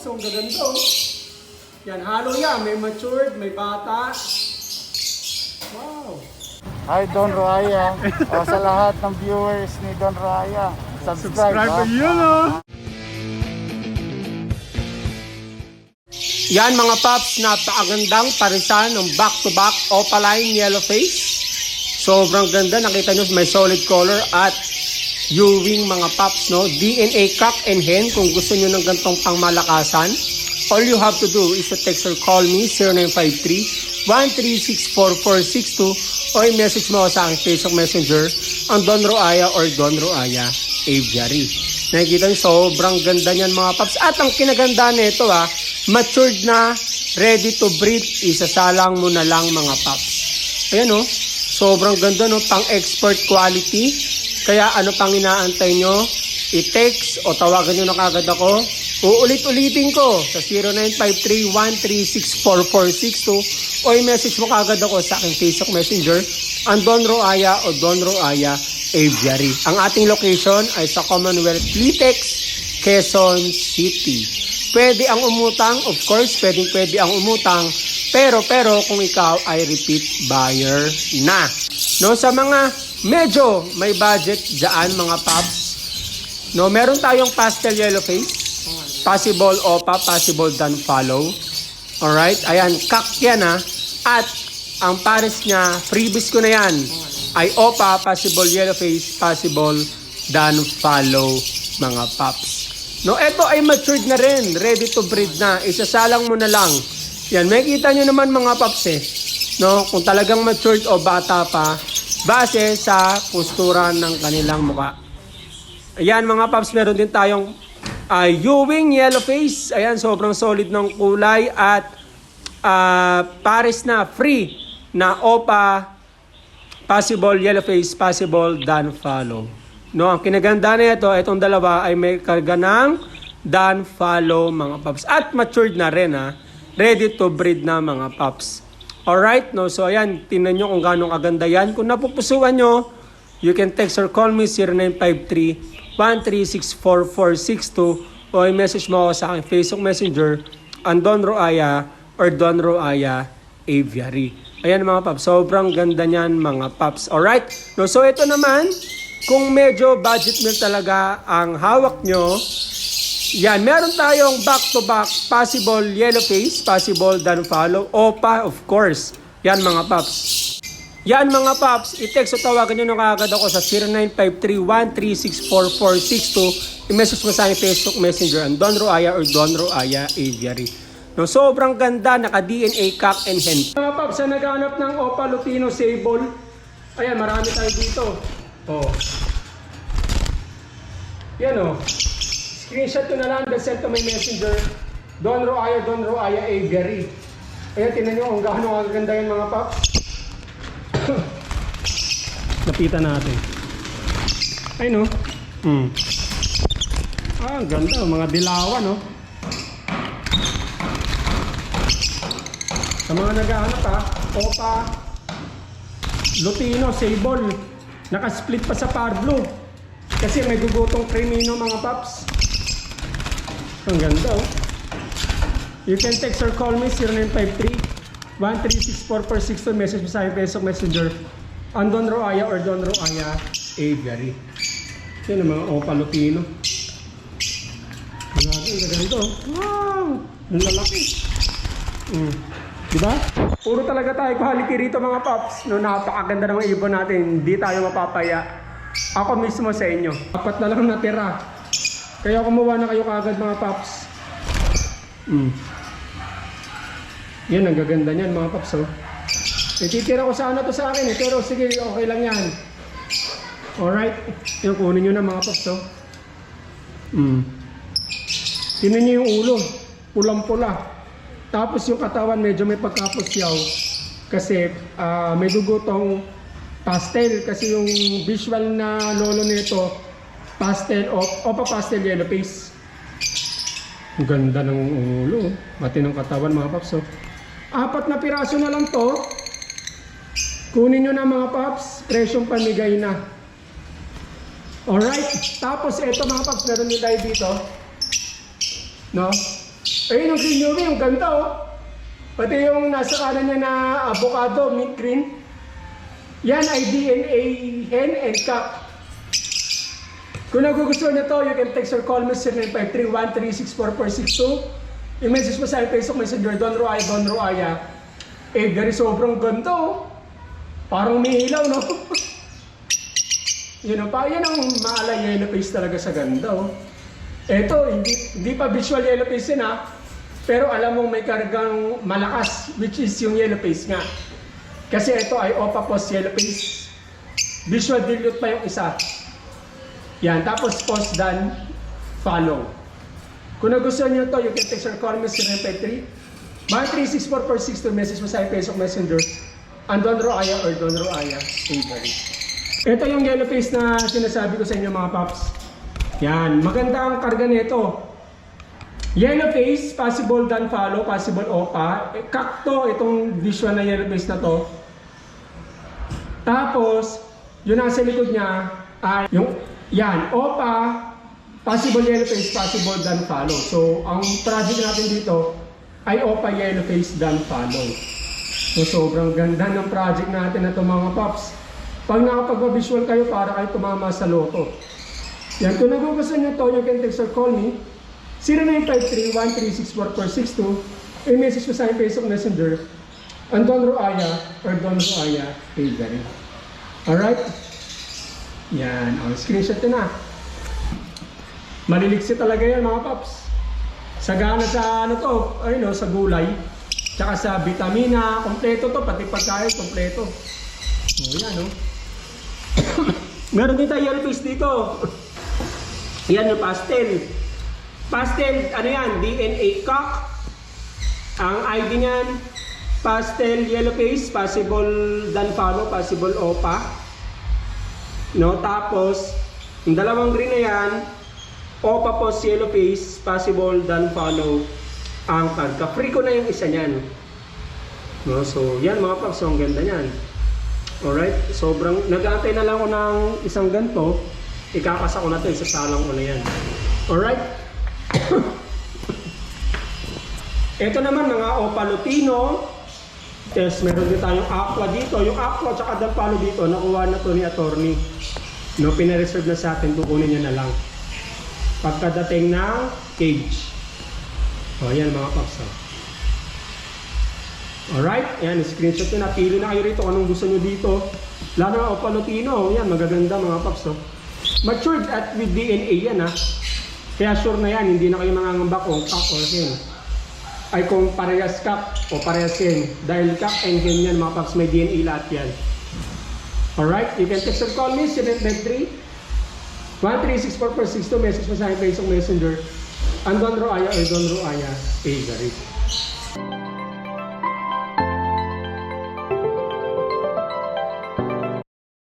paps. Ang gaganda oh. Yan, halo yan. May matured, may bata. Wow. Hi Don Raya. o, sa lahat ng viewers ni Don Raya. Subscribe, Subscribe ha? yun oh. Yan mga paps, napakagandang parisan ng back-to-back opaline yellow face. Sobrang ganda, nakita nyo may solid color at U-wing mga paps, no? DNA cock and hen kung gusto nyo ng gantong pangmalakasan. All you have to do is to text or call me 0953-1364462 o i-message mo ako sa aking Facebook Messenger ang Don Roaya or Don Roaya Aviary. Nakikita nyo, sobrang ganda niyan mga paps. At ang kinaganda nito ah, matured na, ready to breed, isasalang mo na lang mga paps. Ayan oh, sobrang ganda no, pang expert quality. Kaya ano pang inaantay nyo? I-text o tawagan nyo na kagad ako. Uulit-ulitin ko sa 0953-1364462 o i-message mo kagad ako sa aking Facebook Messenger ang Don Roaya o Don Roaya Aviary. Ang ating location ay sa Commonwealth Litex, Quezon City. Pwede ang umutang, of course, pwedeng pwede ang umutang, pero pero kung ikaw ay repeat buyer na. No, sa mga medyo may budget diyan mga paps. No, meron tayong pastel yellow face, possible opa, possible dan follow. Alright, ayan, kak yan ha. At ang pares niya, freebies ko na yan, ay opa, possible yellow face, possible dan follow mga paps. No, eto ay matured na rin, ready to breed na. Isasalang mo na lang. Yan, makikita nyo naman mga paps eh. No, kung talagang matured o bata pa, base sa postura ng kanilang muka. Ayan mga paps, meron din tayong uh, Ewing Yellow Face. Ayan, sobrang solid ng kulay at ah, pares na free na OPA possible yellow face, possible dan follow. No, ang kinaganda na ito, itong dalawa ay may karga dan follow mga paps. At matured na rin ha. Ready to breed na mga paps. Alright, no? So ayan, tingnan nyo kung gaano kaganda yan. Kung napupusuan nyo, you can text or call me 0953-1364462 o i-message mo ako sa aking Facebook Messenger ang Don Roaya or Don Roaya Aviary. Ayan mga paps, sobrang ganda niyan mga paps. Alright? No, so ito naman, kung medyo budget meal talaga ang hawak nyo, yan, meron tayong back-to-back possible yellow face, possible dan follow, OPA of course. Yan mga paps. Yan mga paps, i-text o tawagan nyo na kagad ako sa 0953-1364462. I-message mo sa aking Facebook Messenger ang Don Roaya or Don Roaya Aviary. No, sobrang ganda, naka-DNA cock and hen. Mga paps, sa naghanap ng Opa Lutino Sable, ayan, marami tayo dito. Oh. Yan oh. Screenshot ko na lang, then send to my messenger. Don Roaya, Don Roaya Aviary. Ayan, tinan nyo kung gaano kaganda yan mga paps. Lapitan natin. Ay no. Hmm. Ah, ang ganda. Mga dilawan, no? Sa mga naghahanap ha, Opa, Lutino, Sable. Naka-split pa sa Parblo. Kasi may gugutong krimino mga paps. Ang ganda oh. You can text or call me 0953 1364462 message mo sa aking Facebook Messenger ang Don Roaya or Don Roaya Aviary. Yan ang mga Opa Lutino. Grabe, ang ganda oh. Wow! Ang lalaki. Mm. Diba? Puro talaga tayo quality rito mga paps. No, napakaganda ng ibon natin. Hindi tayo mapapaya. Ako mismo sa inyo. Apat na lang natira. Kaya kumuha na kayo kagad mga paps. Mm. Yan, ang gaganda niyan mga paps. Oh. Ititira ko sana to sa akin eh. Pero sige, okay lang yan. Alright. Yung kunin nyo na mga paps. Oh. Mm. Tinan nyo yung ulo. Pulang-pula. Tapos yung katawan medyo may pagkapusyaw kasi ah, may dugutong pastel kasi yung visual na lolo nito pastel o opa pastel yellow face. Ang ganda ng ulo, mati ng katawan mga paps. oh. Apat na piraso na lang to. Kunin nyo na mga paps, presyong pamigay na. Alright, tapos ito mga paps, meron din tayo dito. No? Ayun yung green newbie, yung ganda oh. Pati yung nasa kanan niya na avocado, mint green. Yan ay DNA hen and cock. Kung nagugustuhan nyo to, you can text or call me 0953-1364462. I-message mo sa Facebook Messenger, Don Roaya, Don Roaya. Eh, gari sobrang ganda oh. Parang may ilaw, no? Yun know, pa, yan ang maala yellow face talaga sa ganda oh. Eto, hindi, hindi pa visual yellow face yun ha. Pero alam mo may kargang malakas, which is yung yellow face nga. Kasi ito ay Opa Post Yellow Face. Visual dilute pa yung isa. Yan, tapos post done, follow. Kung nagustuhan nyo to, you can text or call me 0953 1364462 message mo sa Facebook Messenger ang Don Roaya or Don Roaya Avery. Ito yung yellow face na sinasabi ko sa inyo mga paps. Yan, maganda ang karga nito. Yellow face, possible done follow, possible opa. Eh, kakto itong visual na yellow face na to. Tapos, yung nasa likod niya ay yung yan, opa, possible yellow face, possible done follow. So, ang project natin dito ay opa yellow face done follow. So, sobrang ganda ng project natin na to mga paps. Pag nakapag-visual kayo, para kayo tumama sa loto. Yan, kung nagugustuhan nyo to, you can text or call me 0953-1364462 i-message ko sa aking Facebook Messenger ang Don Roaya or Don Roaya Avery. Alright? Yan, o, screenshot na. Maliliksi talaga yan mga paps. Sagana sa ano to, ay no, sa gulay. Tsaka sa vitamina, kompleto to, pati pagkain, kompleto. O yan, no? Meron din tayo yellow face dito. Yan yung pastel. Pastel, ano yan? DNA cock. Ang ID niyan, pastel yellow face, possible dan possible opa. No, tapos, yung dalawang green na yan, opa post yellow face, possible dan follow ang karga. Free ko na yung isa niyan. No, so, yan mga paps, ang ganda niyan. Alright, sobrang, nag-aantay na lang ako ng isang ganto, ikakasa ko na to, isasalang ko na yan. Alright? Ito naman mga Opalutino. Yes, meron din tayong aqua dito. Yung aqua at dampalo dito, nakuha na to ni attorney. No, pinareserve na sa atin, kukunin niya na lang. Pagkadating ng cage. O, yan mga paps. oh. Alright, yan, screenshot nyo na. Pili na kayo rito anong gusto nyo dito. Lalo na Opalutino, yan, magaganda mga paps. Oh. Matured at with DNA yan ha. Kaya sure na yan, hindi na kayo mangangamba kung cock or hen. Ay kung parehas cock o parehas hen. Dahil cock and hen yan mga paps, may DNA lahat yan. Alright, you can text or call me, 793 1364462 message mo sa akin Facebook Messenger. Ang Don Roaya or Don Roaya Avery.